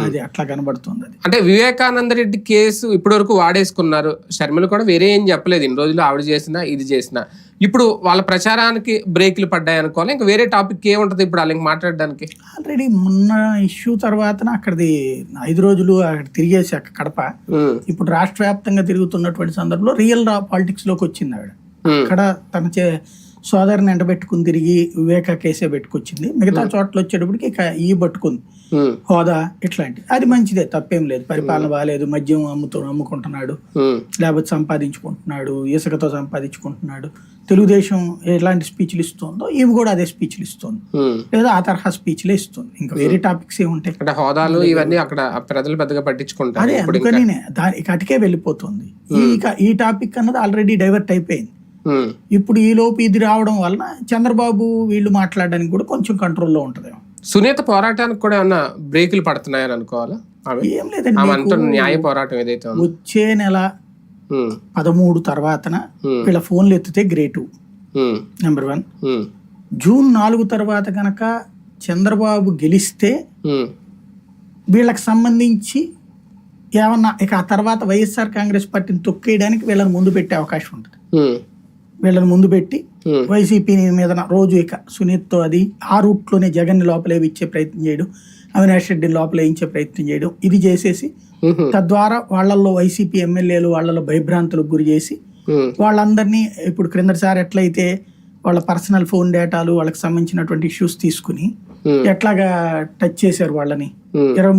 అది అట్లా కనబడుతుంది అది. అంటే వివేకానంద రెడ్డి కేసు ఇప్పటివరకు వాడేసుకున్నారు. షర్మిల కూడా వేరే ఏం చెప్పలేదు. ఇన్ని రోజులు ఆవిడ చేసినా ఇది చేసినా. ఇప్పుడు వాళ్ళ ప్రచారానికి బ్రేకులు పడ్డాయి అనుకోవాలి. ఇంకా వేరే టాపిక్ ఏముంటది ఇప్పుడు వాళ్ళకి మాట్లాడడానికి? ఆల్రెడీ మొన్న ఇష్యూ తర్వాత అక్కడిది ఐదు రోజులు అక్కడ తిరిగేసి అక్కడ కడప. ఇప్పుడు రాష్ట్ర వ్యాప్తంగా తిరుగుతున్నటువంటి సందర్భంలో రియల్ పాలిటిక్స్లోకి వచ్చింది ఆవిడ. అక్కడ తన చే సోదరిని ఎండబెట్టుకుని తిరిగి వివేక కేసే పెట్టుకొచ్చింది. మిగతా చోట్ల వచ్చేటప్పటికి ఇక ఈ పట్టుకుంది. ఉమ్, హోదా ఇట్లాంటి. అది మంచిదే తప్పేం లేదు. పరిపాలన బాగాలేదు మద్యం అమ్ముతూ అమ్ముకుంటున్నాడు. లేకపోతే సంపాదించుకుంటున్నాడు ఇసుకతో సంపాదించుకుంటున్నాడు. తెలుగుదేశం ఎలాంటి స్పీచ్లు ఇస్తుందో ఇవి కూడా అదే స్పీచ్లు ఇస్తుంది. లేదా ఆ తరహా స్పీచ్లే ఇస్తుంది. ఇంకా వేరే టాపిక్స్ ఏముంటాయి అంటే హోదాలు ఇవన్నీ అక్కడ ప్రజలు పెద్దగా పట్టించుకుంటారు అదే అందుకని అటుకే వెళ్ళిపోతుంది. ఈ ఈ టాపిక్ అన్నది ఆల్రెడీ డైవర్ట్ అయిపోయింది. ఇప్పుడు ఈ లోపు ఇది రావడం వలన చంద్రబాబు వీళ్ళు మాట్లాడడానికి కూడా కొంచెం కంట్రోల్లో ఉంటుంది. సునీత పోరాటానికి కూడా ఏమన్నా బ్రేకులు పడుతున్నాయని అనుకోవాలా? ఏం లేదండి న్యాయ పోరాటం ఏదైతే వచ్చే నెల ఉమ్, పదమూడు తర్వాతన ఉమ్, వీళ్ళ ఫోన్లు ఎత్తితే గ్రేటు. నెంబర్ వన్ జూన్ నాలుగు తర్వాత కనుక చంద్రబాబు గెలిస్తే వీళ్ళకి సంబంధించి ఏమన్నా ఇక ఆ తర్వాత వైఎస్ఆర్ కాంగ్రెస్ పార్టీని తొక్కేయడానికి వీళ్ళని ముందు పెట్టే అవకాశం ఉంటుంది. వీళ్ళని ముందు పెట్టి వైసీపీ మీద రోజు ఇక సునీత్తో అది ఆ రూట్లోనే జగన్ని లోపలే ఇచ్చే ప్రయత్నం చేయడం అవినాష్ రెడ్డిని లోపల వేయించే ప్రయత్నం చేయడం ఇది చేసేసి తద్వారా వాళ్ళల్లో వైసీపీ ఎమ్మెల్యేలు వాళ్ళలో భయభ్రాంతులకు గురి చేసి వాళ్ళందరినీ ఇప్పుడు క్రిందటిసారి ఎట్లయితే వాళ్ళ పర్సనల్ ఫోన్ డేటాలు వాళ్ళకి సంబంధించినటువంటి ఇష్యూస్ తీసుకుని ఎట్లాగా టచ్ చేశారు వాళ్ళని. ఇరవై